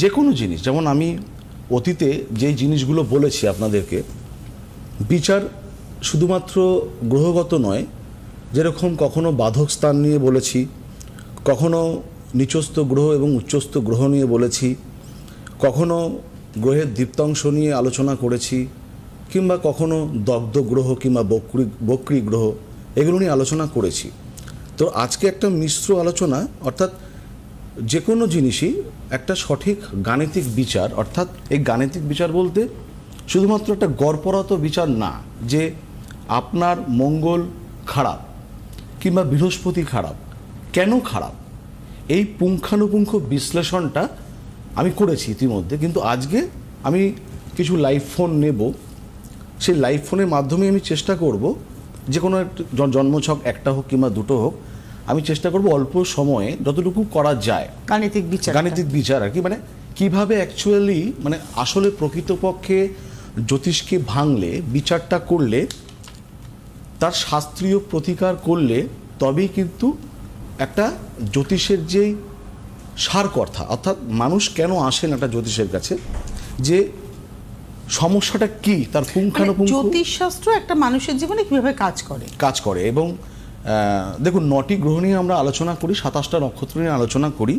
যে কোনো জিনিস, যেমন আমি অতীতে যে জিনিসগুলো বলেছি আপনাদেরকে, বিচার শুধুমাত্র গ্রহগত নয়, যেরকম কখনো বাধক স্থান নিয়ে বলেছি, কখনো নিচস্থ গ্রহ এবং উচ্চস্থ গ্রহ নিয়ে বলেছি, কখনো গ্রহের দীপ্তাংশ নিয়ে আলোচনা করেছি, কিংবা কখনো দগ্ধ গ্রহ কিংবা বক্রি, বক্রী গ্রহ, এগুলো নিয়ে আলোচনা করেছি। তো আজকে একটা মিশ্র আলোচনা, অর্থাৎ যে কোনো জিনিসই একটা সঠিক গাণিতিক বিচার, অর্থাৎ এই গাণিতিক বিচার বলতে শুধুমাত্র একটা গড়পরত বিচার না, যে আপনার মঙ্গল খারাপ কিংবা বৃহস্পতি খারাপ, কেন খারাপ? এই পুঙ্খানুপুঙ্খ বিশ্লেষণটা আমি করেছি ইতিমধ্যে, কিন্তু আজকে আমি কিছু লাইভ ফোন নেব। সেই লাইভ ফোনের মাধ্যমে আমি চেষ্টা করব যে কোনো একটা জন্মছক একটা হোক কিংবা দুটো হোক আমি চেষ্টা করব অল্প সময়ে যতটুকু করা যায় গাণিতিক বিচার গাণিতিক বিচার আর কি মানে কীভাবে অ্যাকচুয়ালি মানে আসলে প্রকৃতপক্ষে জ্যোতিষকে ভাঙলে বিচারটা করলে তার শাস্ত্রীয় প্রতিকার করলে তবেই কিন্তু একটা জ্যোতিষের যেই সার কথা অর্থাৎ মানুষ কেন আসেন একটা জ্যোতিষের কাছে? যে সমস্যাটা কি? তার পুঙ্খানুপুঙ্খ জ্যোতিষ শাস্ত্র একটা মানুষের জীবনে কীভাবে কাজ করে? কাজ করে এবং দেখুন নটি গ্রহ নিয়ে আমরা আলোচনা করি সাতাশটা নক্ষত্র নিয়ে আলোচনা করি।